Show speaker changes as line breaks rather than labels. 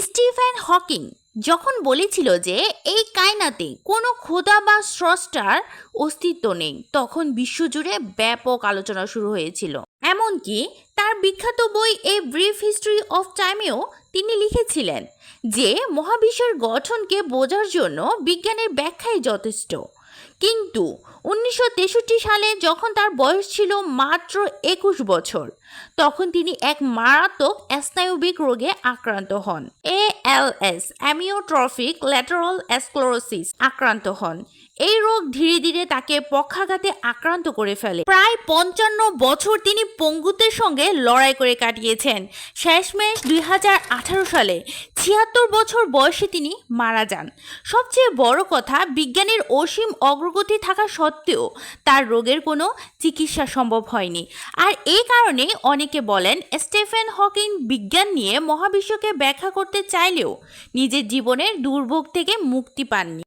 Stephen Hawking যখন বলেছিল যে এই কায়নাতে কোনো খোদা বা স্রষ্টার অস্তিত্ব নেই, তখন বিশ্বজুড়ে ব্যাপক আলোচনা শুরু হয়েছিল। এমনকি তার বিখ্যাত বই এ ব্রিফ হিস্ট্রি অফ টাইমেও তিনি লিখেছিলেন যে মহাবিশ্বের গঠনকে বোঝার জন্য বিজ্ঞানের ব্যাখ্যাই যথেষ্ট। কিন্তু উনিশশো তেষট্টি সালে যখন তার বয়স ছিল মাত্র একুশ বছর, তখন তিনি এক মারাত্মক স্নায়ুবিক রোগে আক্রান্ত হন। A L S, amyotrophic lateral sclerosis, আক্রান্ত হন। এই রোগ ধীরে ধীরে তাকে পক্ষাঘাতে আক্রান্ত করে ফেলে। প্রায় পঞ্চান্ন বছর তিনি পঙ্গুত্বের সঙ্গে লড়াই করে কাটিয়েছেন। শেষমেশ দুই হাজার আঠারো সালে ছিয়াত্তর বছর বয়সে তিনি মারা যান। সবচেয়ে বড় কথা, বিজ্ঞানের অসীম অগ্রগতি থাকা সত্ত্বেও তার রোগের কোনো চিকিৎসা সম্ভব হয়নি। আর এই কারণে অনেকে বলেন, স্টেফেন হকিং বিজ্ঞান নিয়ে মহাবিশ্বকে ব্যাখ্যা করতে চাইলেও নিজের জীবনের দুর্ভোগ থেকে মুক্তি পাননি।